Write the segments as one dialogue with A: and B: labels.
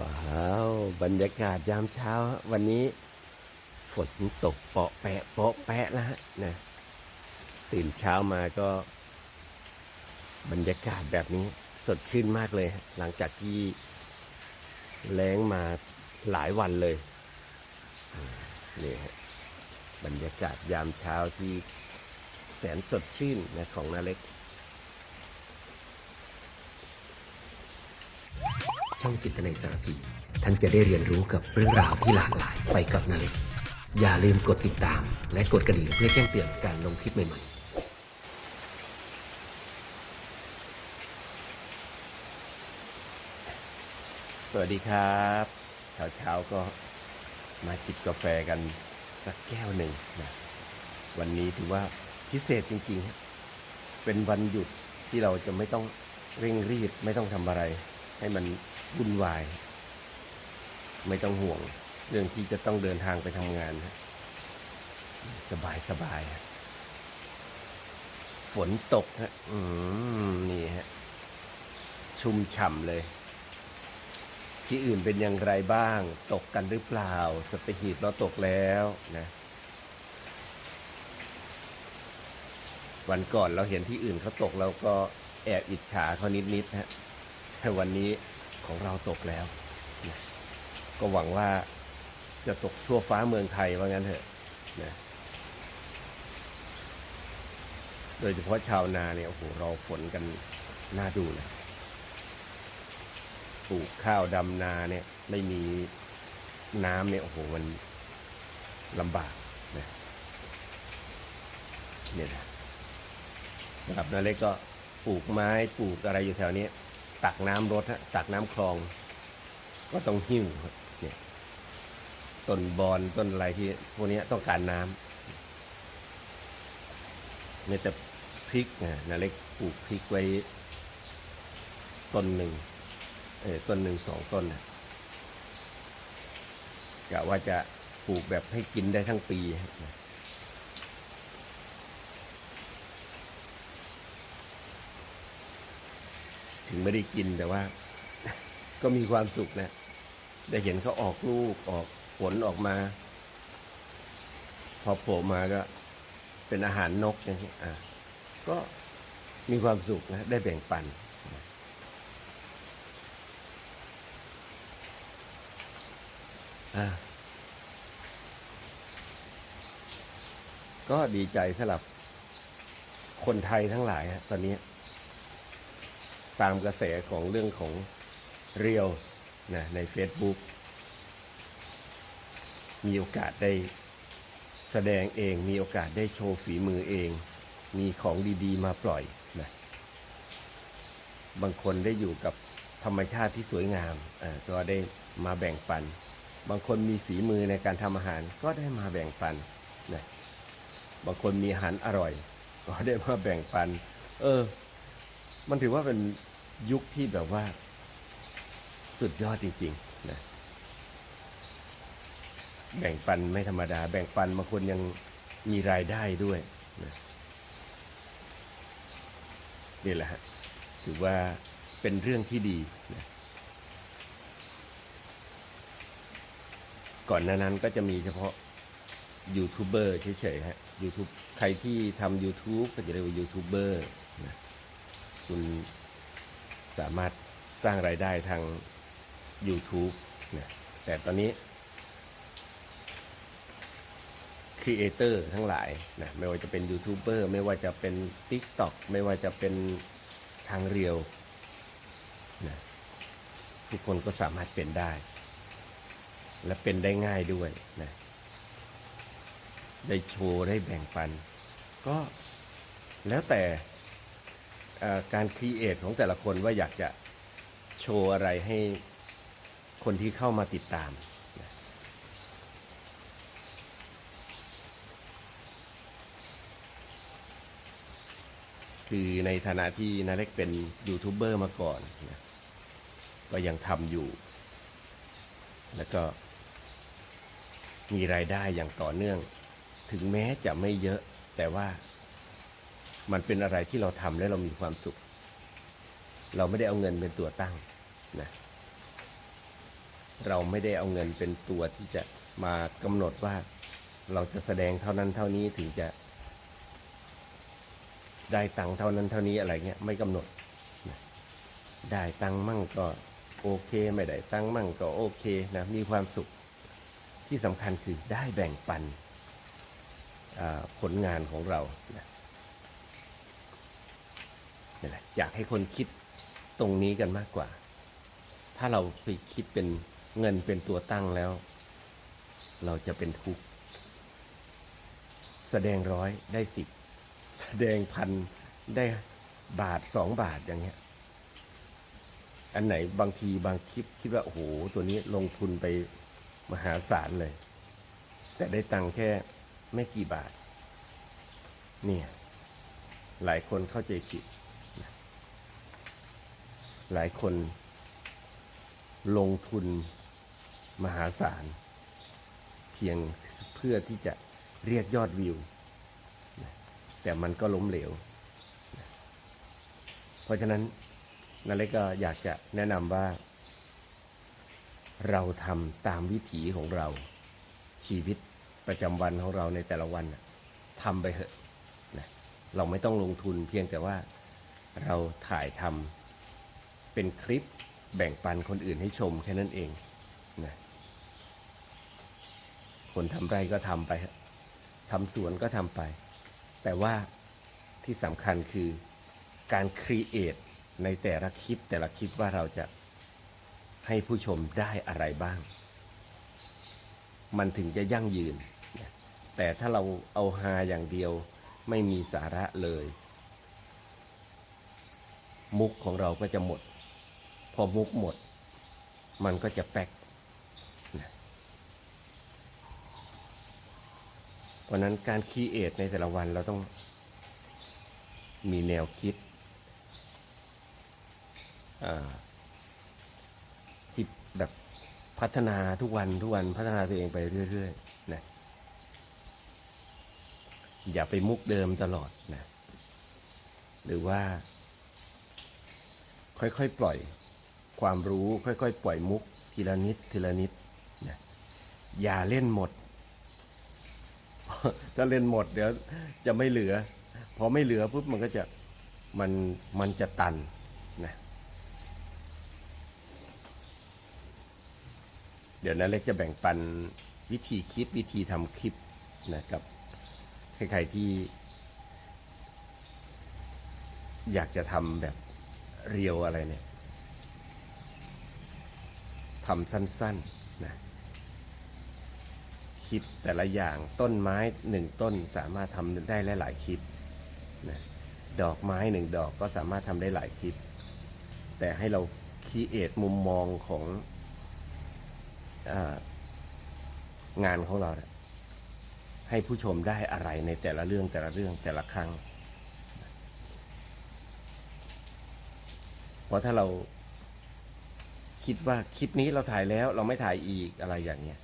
A: ว้าวบรรยากาศยามเช้า วันนี้ฝนตกเปาะแปะเปาะแปะแล้วฮะนะตื่นเช้ามาก็ บรรยากาศแบบนี้สดชื่นมากเลย หลังจากที่แล้งมาหลายวันเลยนี่ฮะบรรยากาศยามเช้าที่แสนสดชื่นนะของนาเล็ก
B: ช่องจิตนาสารพีท่านจะได้เรียนรู้กับเรื่องราวที่หลากหลายไปกับนาเล็กอย่าลืมกดติดตาม และกดกระดิ่งเพื่อแจ้งเตือนการลงคลิปใหม่ๆ
A: สวัสดีครับเช้าเช้าๆก็มาจิบกาแฟกันสักแก้วหนึ่งนะวันนี้ถือว่าพิเศษจริงๆ เป็นวันหยุดที่เราจะไม่ต้องเร่งรีบไม่ต้องทำอะไร ให้มัน วุ่นวาย ไม่ต้องห่วง เรื่องที่จะต้องเดินทางไปทำงาน สบายสบายๆฝนตกฮะอืมนี่ฮะ ชุ่มฉ่ำเลย ที่อื่นเป็นอย่างไรบ้าง ตกกันหรือเปล่าสตหีบเราตกแล้วนะวันก่อนเราเห็นที่อื่นเขาตกเราก็แอบอิจฉาเขานิดๆฮะแต่วันนี้ ของเราตกแล้ว ก็หวังว่าจะตกทั่วฟ้าเมืองไทยว่างั้นเถอะนะโดยเฉพาะชาวนาเนี่ยโอ้โหรอฝนกันน่าดูเลยปลูกข้าวดำนาเนี่ยไม่มีน้ำเนี่ยโอ้โหมันลำบากนะเนี่ยนะสำหรับนาเล็กก็ปลูกไม้ปลูกอะไรอยู่แถวนี้ ตักน้ำรถฮะตักน้ำคลอง ก็ต้องหิ้วเนี่ยต้นบอนต้นอะไรที่พวกนี้ต้องการน้ำเนี่ยแต่พริกนะนาเล็กปลูกพริกไว้ต้นหนึ่งเออต้นหนึ่งสองต้นนะกะว่าจะปลูกแบบให้กินได้ทั้งปีนะ ถึงไม่ได้กินแต่ว่า ก็มีความสุขนะ ได้เห็นเขาออกลูกออกผลออกมา พอโผล่มาก็ เป็นอาหารนกอย่างนี้อะก็มีความสุขนะ ได้แบ่งปันก็ดีใจสำหรับคนไทยทั้งหลายตอนนี้ ตามกระแสของเรื่องของเรียวนะใน Facebook มีโอกาสได้แสดงเอง มีโอกาสได้โชว์ฝีมือเอง มีของดีๆ มาปล่อยนะบางคนได้อยู่กับธรรมชาติที่สวยงามก็ได้มาแบ่งปัน บางคนมีฝีมือในการทำอาหารก็ได้มาแบ่งปันนะบางคนมีอาหารอร่อย ก็ได้มาแบ่งปัน เออ มันถือว่าเป็น ยุคที่แบบว่า สุดยอดจริงๆนะแบ่งปันไม่ธรรมดา แบ่งปันบางคนยังมีรายได้ด้วยนะนี่แหละฮะถือว่าเป็นเรื่องที่ดีนะก่อนหน้านั้นก็จะมีเฉพาะยูทูบเบอร์เฉยๆฮะ YouTube ใครที่ทำ YouTube ก็จะเรียกว่ายูทูบเบอร์นะคุณ สามารถสร้างรายได้ทาง YouTube นะแต่ตอนนี้ครีเอเตอร์ทั้งหลายนะไม่ว่าจะเป็นยูทูบเบอร์ไม่ว่าจะเป็น TikTok ไม่ว่าจะเป็นทางเรียวนะทุกคนก็สามารถเป็นได้ และเป็นได้ง่ายด้วยนะได้โชว์ได้แบ่งปัน ก็แล้วแต่ การครีเอทของแต่ละคนว่าอยากจะโชว์อะไรให้คนที่เข้ามาติดตามคือในฐานะที่นาเล็กเป็นยูทูบเบอร์มาก่อนนะก็ยังทำอยู่ แล้วก็มีรายได้อย่างต่อเนื่อง ถึงแม้จะไม่เยอะแต่ว่า มันเป็นอะไรที่เราทำแล้วเรามีความสุข เราไม่ได้เอาเงินเป็นตัวตั้งนะเราไม่ได้เอาเงินเป็นตัวที่จะมากำหนดว่าเราจะแสดงเท่านั้นเท่านี้ถึงจะ ได้ตังค์เท่านั้นเท่านี้อะไรเงี้ยไม่กำหนดนะได้ตังค์มั่งก็โอเคไม่ได้ตังค์มั่งก็โอเคนะมีความสุขที่สำคัญคือได้แบ่งปันผลงานของเรานะ นี่แหละอยากให้คนคิดตรงนี้กันมากกว่า ถ้าเราไปคิดเป็นเงินเป็นตัวตั้งแล้ว เราจะเป็นทุกข์แสดงร้อยได้สิบแสดงพันได้บาทสองบาทอย่างเงี้ย อันไหนบางทีบางคลิปคิดว่าโอ้โหตัวนี้ลงทุนไปมหาศาลเลย แต่ได้ตังค์แค่ไม่กี่บาท เนี่ย หลายคนเข้าใจผิด หลายคนลงทุนมหาศาล เพียงเพื่อที่จะเรียกยอดวิว แต่มันก็ล้มเหลว เพราะฉะนั้นนาเล็กก็อยากจะแนะนำว่า เราทำตามวิถีของเรา ชีวิตประจำวันของเราในแต่ละวันทำไปเถอะนะเราไม่ต้องลงทุนเพียงแต่ว่าเราถ่ายทำ เป็นคลิปแบ่งปันคนอื่นให้ชมแค่นั้นเองนะคนทำไร่ก็ทำไปทำสวนก็ทำไป แต่ว่าที่สำคัญคือการครีเอทในแต่ละคลิปแต่ละคลิปว่าเราจะให้ผู้ชมได้อะไรบ้าง มันถึงจะยั่งยืน แต่ถ้าเราเอาฮาอย่างเดียวไม่มีสาระเลย มุกของเราก็จะหมด อมุกหมด มันก็จะแป๊กเพราะนั้นการคีเอทในแต่ละวันเราต้องมีแนวคิดที่แบบพัฒนาทุกวันทุกวันพัฒนาตัวเองไปเรื่อยๆนะอย่าไปมุกเดิมตลอดนะหรือว่าค่อยๆปล่อย ความรู้ค่อยๆ ปล่อยมุกทีละนิดทีละนิดนะอย่าเล่นหมด ถ้าเล่นหมดเดี๋ยวจะไม่เหลือ พอไม่เหลือปุ๊บมันก็จะมันมันจะตันนะเดี๋ยวนั้นเล็กจะแบ่งปันวิธีคิดวิธีทำคลิปนะกับใครๆที่ อยากจะทำแบบเรียวอะไรเนี่ย ทำสั้นๆนะคลิปแต่ละอย่างต้นไม้หนึ่งต้นสามารถทำได้หลายๆคลิปนะดอกไม้หนึ่งดอกก็สามารถทำได้หลายคลิป แต่ให้เราคีเอทมุมมองขององานของเราให้ผู้ชมได้อะไรในแต่ละเรื่องแต่ละเรื่องแต่ละครั้ง เพราะถ้าเรา คิดว่าคลิปนี้เราถ่ายแล้วเราไม่ถ่ายอีกอะไรอย่างเงี้ย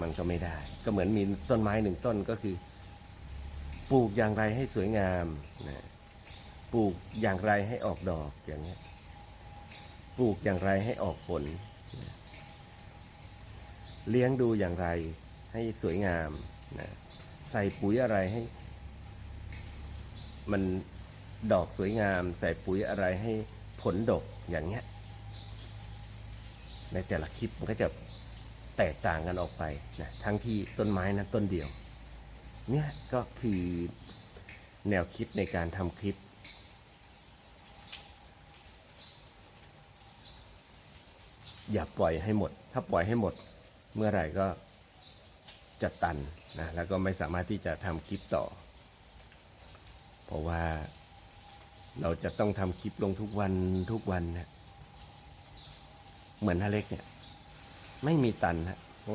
A: มันก็ไม่ได้ ก็เหมือนมีต้นไม้หนึ่งต้นก็คือ ปลูกอย่างไรให้สวยงามนะปลูกอย่างไรให้ออกดอกอย่างเงี้ยปลูกอย่างไรให้ออกผลนะเลี้ยงดูอย่างไรให้สวยงามนะใส่ปุ๋ยอะไรให้ มันดอกสวยงาม ใส่ปุ๋ยอะไรให้ผลดกอย่างเงี้ย ในแต่ละคลิปมันก็จะแตกต่างกันออกไปนะทั้งที่ต้นไม้นั้นต้นเดียว เนี่ยก็คือแนวคิดในการทำคลิป อย่าปล่อยให้หมด ถ้าปล่อยให้หมดเมื่อไหร่ก็จะตันนะแล้วก็ไม่สามารถที่จะทำคลิปต่อ เพราะว่าเราจะต้องทำคลิปลงทุกวันทุกวันนะ เหมือนนาเล็กเนี่ย ไม่มีตันฮะเพราะ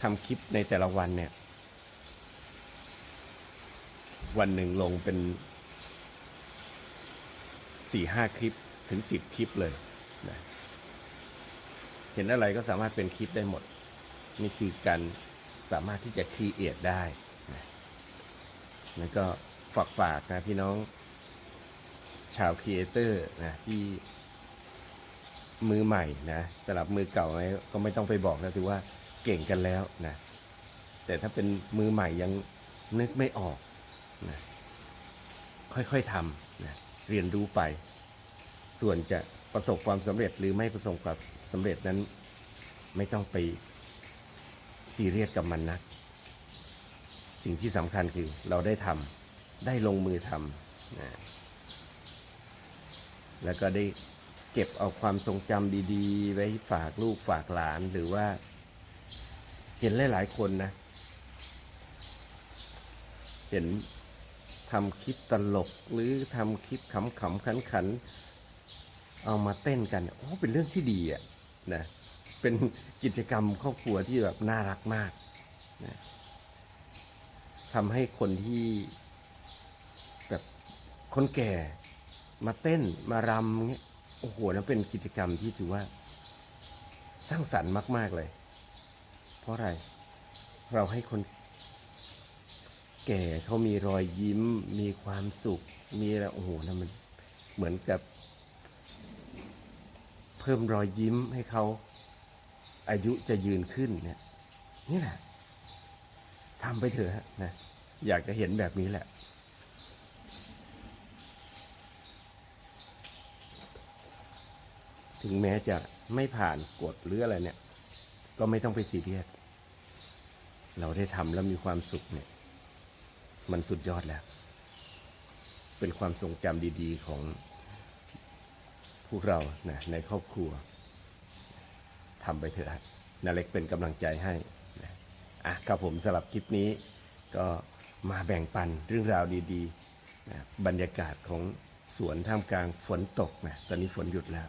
A: ทำคลิปในแต่ละวันเนี่ย วันหนึ่งลงเป็นสี่ห้าคลิปถึงสิบคลิปเลยนะเห็นอะไรก็สามารถเป็นคลิปได้หมด นี่คือการสามารถที่จะครีเอทได้นะแล้วก็ฝากฝากนะพี่น้องชาวครีเอเตอร์นะที่ มือใหม่นะสำหรับมือเก่าไงก็ไม่ต้องไปบอกนะถือว่าเก่งกันแล้วนะแต่ถ้าเป็นมือใหม่ยังนึกไม่ออกนะค่อยๆทำนะเรียนรู้ไป ส่วนจะประสบความสำเร็จหรือไม่ประสบความสำเร็จนั้น ไม่ต้องไปซีเรียสกับมันนัก สิ่งที่สำคัญคือเราได้ทำได้ลงมือทำนะแล้วก็ได้ เก็บเอาความทรงจำดีๆ ไว้ฝากลูกฝากหลานหรือว่า เห็นหลายๆคนนะ เห็นทำคลิปตลกหรือทำคลิปขำๆขันๆ เอามาเต้นกันโอ้เป็นเรื่องที่ดีอะนะเป็นกิจกรรมครอบครัวที่แบบน่ารักมากนะทำให้คนที่แบบคนแก่มาเต้นมารำเงี้ย โอ้โหนั่นเป็นกิจกรรมที่ถือว่า สร้างสรรค์มาก ๆเลย เพราะอะไร เราให้คนแก่เขามีรอยยิ้ม มีความสุข มีอะไรโอ้โหนั่นมันเหมือนกับ เพิ่มรอยยิ้มให้เขาอายุจะยืนขึ้นเนี่ย นี่แหละทำไปเถอะนะ อยากจะเห็นแบบนี้แหละ ถึงแม้จะไม่ผ่านกฎหรืออะไรเนี่ย ก็ไม่ต้องไปซีเรียสเราได้ทำแล้วมีความสุขเนี่ย มันสุดยอดแล้ว เป็นความทรงจำดี ๆ ของพวกเรานะในครอบครัวทำไปเถอะนาเล็กเป็นกำลังใจให้นะอะครับผมสำหรับคลิปนี้ ก็มาแบ่งปันเรื่องราวดีๆนะบรรยากาศของสวนท่ามกลางฝนตกนะตอนนี้ฝนหยุดแล้ว